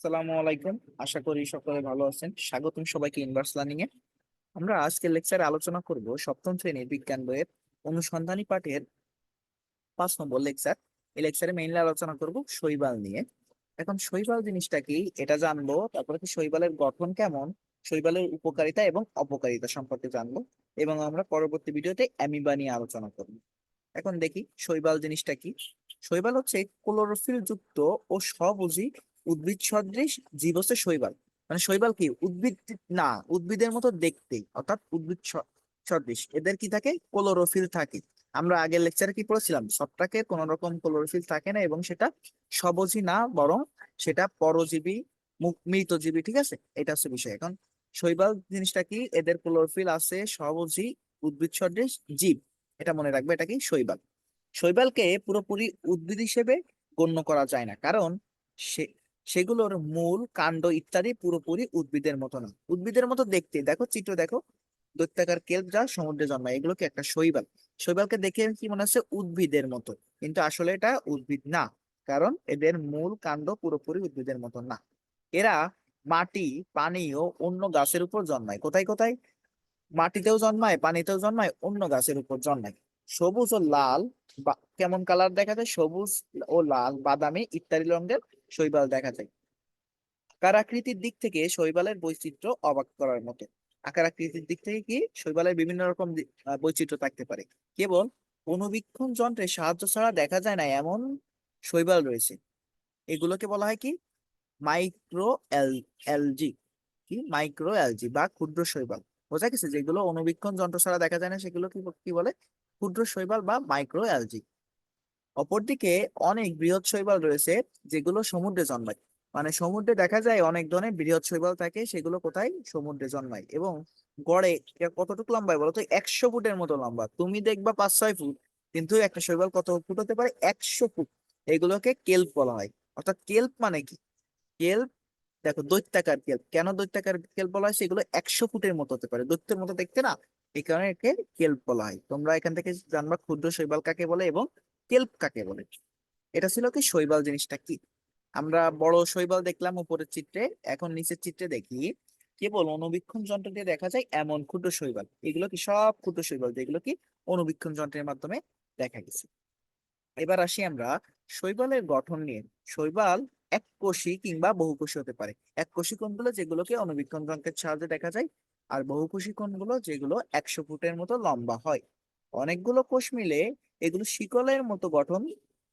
আসসালামু আলাইকুম। আশা করি সকলে ভালো আছেন। স্বাগতম সবাইকে ইনভার্স লার্নিং এ আমরা আজকের লেকচারে আলোচনা করব সপ্তম শ্রেণির বিজ্ঞান বইয়ের অনুসন্ধানী পাঠের পাঁচ নম্বর লেকচার এই লেকচারে মেইনলি আলোচনা করব শৈবাল নিয়ে। এখন শৈবাল জিনিসটা কি? এটা জানব। তারপরে কি শৈবালের গঠন কেমন? শৈবালের উপকারিতা এবং অপকারিতা সম্পর্কে জানব। এবং আমরা পরবর্তী ভিডিওতে অ্যামিবা নিয়ে আলোচনা করব। এখন দেখি শৈবাল জিনিসটা কি? শৈবাল হচ্ছে ক্লোরোফিল যুক্ত ও সবুজি উদ্ভিদ সদৃশ জীব হচ্ছে শৈবাল। মানে শৈবাল কি? উদ্ভিদ না, উদ্ভিদের মতো দেখতে। অর্থাৎ উদ্ভিদ সদৃশ। এদের কি থাকে? ক্লোরোফিল থাকে। আমরা আগের লেকচারে কি পড়েছিলাম? সবটাকে কোন রকম ক্লোরোফিল থাকে না এবং সেটা সবজি না, বরং সেটা পরজীবী মৃতজীবী, ঠিক আছে? এটা হচ্ছে বিষয়। এখন শৈবাল জিনিসটা কি? এদের ক্লোরোফিল আছে সবুজি, উদ্ভিদ সদৃশ, জীব। এটা মনে রাখবে, এটা কি? শৈবাল। শৈবালকে পুরোপুরি উদ্ভিদ হিসেবে গণ্য করা যায় না। কারণ সে সেগুলোর মূল কাণ্ড ইত্যাদি পুরোপুরি উদ্ভিদের মতো না। উদ্ভিদের মতো দেখতে, দেখো চিত্র দেখো, দৈত্যাকার কেল্প যা সমুদ্রে জন্মায়, এগুলো কি একটা শৈবাল? শৈবালকে দেখে কি মনে হচ্ছে? উদ্ভিদের মতো। কিন্তু আসলে এটা উদ্ভিদ না, কারণ এদের মূল কাণ্ড পুরোপুরি উদ্ভিদের মতো না। এরা মাটি, পানি ও অন্য গাছের উপর জন্মায়। কোথায় কোথায়? মাটিতেও জন্মায়, পানিতেও জন্মায়, অন্য গাছের উপর জন্মায়। সবুজ ও লাল কেমন কালার দেখা যায়? সবুজ ও লাল, বাদামি, ইত্যাদি রঙের শৈবাল দেখা যায়। আকার আকৃতির দিক থেকে শৈবালের বৈচিত্র্য অবাক করার মতো। আকার আকৃতির দিক থেকে কি? শৈবালের বিভিন্ন রকম বৈচিত্র্য থাকতে পারে। কেবল অনুবীক্ষণ যন্ত্রের সাহায্য ছাড়া দেখা যায় না এমন শৈবাল রয়েছে। এগুলোকে বলা হয় কি? Micro algae. কি? মাইক্রো এলজি বা ক্ষুদ্র শৈবাল। বোঝা গেছে যেগুলো অনুবীক্ষণ যন্ত্র ছাড়া দেখা যায় না সেগুলো কি বলে? ক্ষুদ্র শৈবাল বা মাইক্রো এলজি। অপরদিকে অনেক বৃহৎ শৈবাল রয়েছে, যেগুলো সমুদ্রে জন্মায়। মানে সমুদ্রে দেখা যায় অনেক ধরনের বৃহৎ শৈবাল থাকে, সেগুলো কোথায়? সমুদ্রে জন্মায়। এবং গড়ে কে- কতটুকু লম্বায় বলো তো? একশো ফুটের মতো লম্বা। তুমি দেখবা পাঁচ, ছয় ফুট, কিন্তু একটা শৈবাল কত ফুট হতে পারে? একশো ফুট। এগুলোকে কেল্প বলা হয়। অর্থাৎ কেল্প মানে কি? কেল্প, দেখো দৈত্যাকার কেল্প। কেন দৈত্যাকার কেল্প বলা হয়? সেগুলো একশো ফুটের মতো হতে পারে। দৈত্যের মতো দেখতে না? এই কারণে একে কেল্প বলা হয়। তোমরা এখান থেকে জানবা ক্ষুদ্র শৈবাল কাকে বলে এবং কেল্প কাকে বলে? এটা ছিল কি শৈবাল জিনিসটা কি? আমরা বড় শৈবাল দেখলাম উপরের চিত্রে, এখন নিচের চিত্রে দেখি। কেবল অনুবীক্ষণ যন্ত্র দিয়ে দেখা যায় এমন ক্ষুদ্র শৈবাল। এগুলো কি সব ক্ষুদ্র শৈবাল, যেগুলো কি অনুবীক্ষণ যন্ত্রের মাধ্যমে দেখা গেছে। এবার আসি আমরা শৈবালের গঠন নিয়ে। শৈবাল এককোষী কিংবা বহুকোষী হতে পারে। এক এককোষী কোনগুলো যেগুলোকে অনুবীক্ষণ যন্ত্রের সাহায্যে দেখা যায়, আর বহুকোষী কোনগুলো যেগুলো একশো ফুটের মতো লম্বা হয়। অনেকগুলো কোষ মিলে এগুলো শিকলের মতো গঠন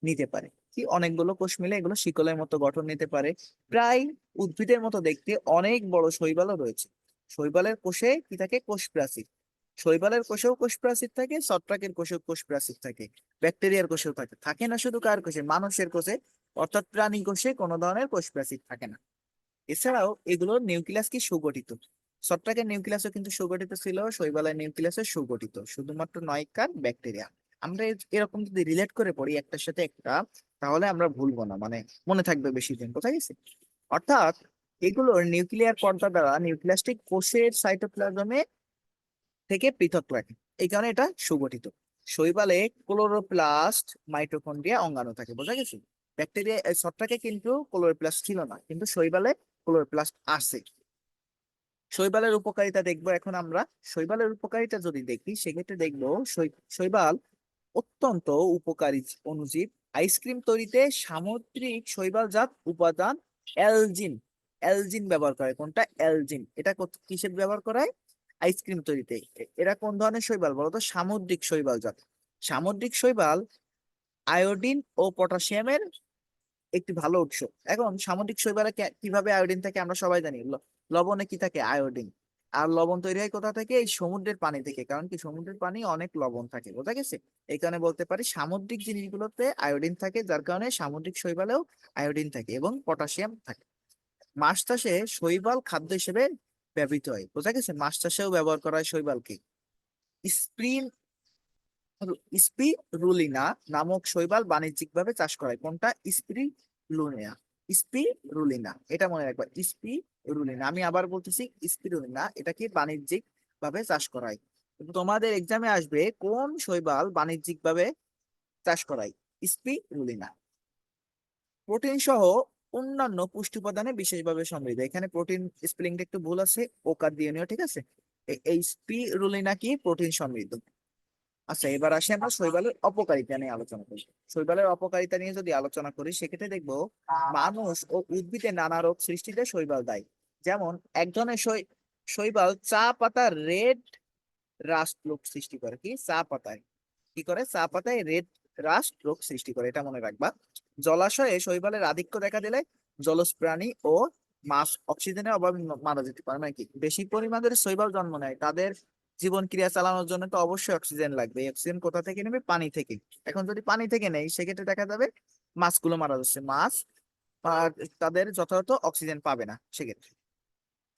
নিতে পারে। কি? অনেকগুলো কোষ মিলে এগুলো শিকলের মতো গঠন নিতে পারে। প্রায় উদ্ভিদের মতো দেখতে অনেক বড় শৈবালও রয়েছে। শৈবালের কোষে কি থাকে? কোষ প্রাচীর শৈবালের কোষেও কোষ প্রাচীর থাকে, ছত্রাকের কোষেও কোষ প্রাচীর থাকে, ব্যাকটেরিয়ার কোষেও থাকে। থাকে না শুধু কার কোষে? মানুষের কোষে। অর্থাৎ প্রাণী কোষে কোনো ধরনের কোষ প্রাচীর থাকে না। এছাড়াও এগুলোর নিউক্লিয়াস কি? সুগঠিত। ছত্রাকের নিউক্লিয়াসও কিন্তু সুগঠিত ছিল, শৈবালের নিউক্লিয়াসও সুগঠিত। শুধুমাত্র নয় কার? ব্যাকটেরিয়া। আমরা এরকম যদি রিলেট করে পড়ি একটার সাথে একটা, তাহলে আমরা ভুলবো না মানে মনে থাকবে বেশি দিন, কোথায় গেছে? অর্থাৎ এগুলোর নিউক্লিয়ার পর্দা দ্বারা নিউক্লিয়াসটি কোষের সাইটোপ্লাজমে থেকে পৃথক রাখে, এই কারণে এটা সুগঠিত। শৈবালে ক্লোরোপ্লাস্ট মাইটোকন্ড্রিয়া অঙ্গাণু থাকে, বোঝা গেছে? ব্যাকটেরিয়া ছত্রাকে কিন্তু ক্লোরোপ্লাস্ট ছিল না, কিন্তু শৈবালে ক্লোরোপ্লাস্ট আছে। শৈবালের উপকারিতা দেখব এখন আমরা, শৈবালের উপকারিতা যদি দেখি, সেক্ষেত্রে দেখব শৈবাল অত্যন্ত উপকারী অনুজীব। আইসক্রিম তৈরিতে সামুদ্রিক শৈবালজাত উপাদান অ্যালজিন অ্যালজিন ব্যবহার করে কোনটা? অ্যালজিন। এটা কিসের ব্যবহার করা হয়? আইসক্রিম তৈরিতে। এরা কোন ধরনের শৈবাল বলতো সামুদ্রিক শৈবালজাত। সামুদ্রিক শৈবাল আয়োডিন ও পটাশিয়ামের একটি ভালো উৎস। এখন সামুদ্রিক শৈবালে কীভাবে আয়োডিন থাকে আমরা সবাই জানি। লবণে কি থাকে? আয়োডিন। আর লবণ তৈরি হয় কোথা থেকে? এই সমুদ্রের পানি থেকে। কারণ কি? সমুদ্রের পানি অনেক লবণ থাকে, বোঝা গেছে? এই কারণে বলতে পারি সামুদ্রিক জিনিসগুলোতে আয়োডিন থাকে, যার কারণে সামুদ্রিক শৈবালেও আয়োডিন থাকে এবং পটাশিয়াম থাকে। মাছ চাষে শৈবাল খাদ্য হিসেবে ব্যবহৃত হয়, বোঝা গেছে? মাছ চাষেও ব্যবহার করা হয় শৈবালকে। স্প্রিন স্পিরুলিনা নামক শৈবাল বাণিজ্যিকভাবে চাষ করা হয়। কোনটা? স্পিরুলিনা। স্পিরুলিনা এটা মনে রাখবা স্পিরুলিনা আমি আবার বলতেছি স্পিরুলিনা এটাকে বাণিজ্যিক ভাবে চাষ করা কিন্তু তোমাদের এক্সামে আসবে কোন শৈবাল বাণিজ্যিক ভাবে চাষ করা হয় স্পিরুলিনা প্রোটিন সহ অন্যান্য পুষ্টি উপাদানে বিশেষভাবে সমৃদ্ধ। এখানে প্রোটিন স্পেলিংটা একটু ভুল আছে, ওকার দিয়ে নিও, ঠিক আছে? এই স্পিরুলিনা কি? প্রোটিন সমৃদ্ধ। আচ্ছা এবার আসি আমরা শৈবালের অপকারিতা নিয়ে আলোচনা করি। শৈবালের অপকারিতা নিয়ে যদি আলোচনা করি সেক্ষেত্রে দেখব মানুষ ও উদ্ভিদে নানা রোগ সৃষ্টিতে শৈবাল দায়ী। যেমন এক ধরনের শৈবাল চা পাতার রেড রাস্ট রোগ সৃষ্টি করে। কি? চা পাতায়। কি করে? চা পাতায় রেড রাস্ট রোগ সৃষ্টি করে। এটা মনে রাখবা। জলাশয়ে শৈবালের আধিক্য দেখা দিলে জলজ প্রাণী ও মাছ অক্সিজেনের অভাবে মারা যেতে পারে। নাকি বেশি পরিমাণের শৈবাল জন্ম নেয়। তাদের জীবন ক্রিয়া চালানোর জন্য তো অবশ্যই অক্সিজেন লাগবে। অক্সিজেন কোথা থেকে নেবে? পানি থেকে। এখন যদি পানি থেকে নেই সেক্ষেত্রে দেখা যাবে মাছগুলো মারা যাচ্ছে। মাছ তাদের যথাযথ অক্সিজেন পাবে না সেক্ষেত্রে।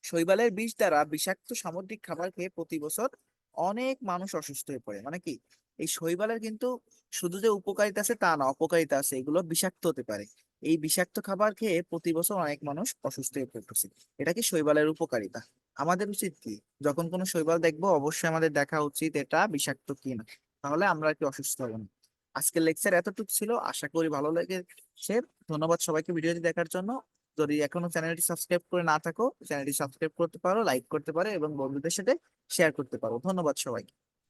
শৈবালের বিষ দ্বারা বিষাক্ত সামুদ্রিক খাবার খেয়ে প্রতি বছর অনেক মানুষ অসুস্থ হয়ে পড়ে। মানে কি? এই শৈবালের কিন্তু শুধু যে উপকারিতা আছে, তা না, অপকারিতা আছে। এগুলো বিষাক্ত হতে পারে। এই বিষাক্ত খাবার খেয়ে প্রতি বছর অনেক মানুষ অসুস্থ হয়ে পড়তেছে। এটা কি শৈবালের উপকারিতা? আমাদের উচিত কি? যখন কোনো শৈবাল দেখব, অবশ্যই আমাদের দেখা উচিত এটা বিষাক্ত কিনা। তাহলে আমরা আর কি অসুস্থ হব না। আজকের লেকচার এতটুকু ছিল। আশা করি ভালো লেগেছে। ধন্যবাদ সবাইকে ভিডিওটি দেখার জন্য। যদি এখনও চ্যানেলটি সাবস্ক্রাইব করে না থাকো, চ্যানেলটি সাবস্ক্রাইব করতে পারো, লাইক করতে পারো এবং বন্ধুদের সাথে শেয়ার করতে পারো। ধন্যবাদ সবাইকে।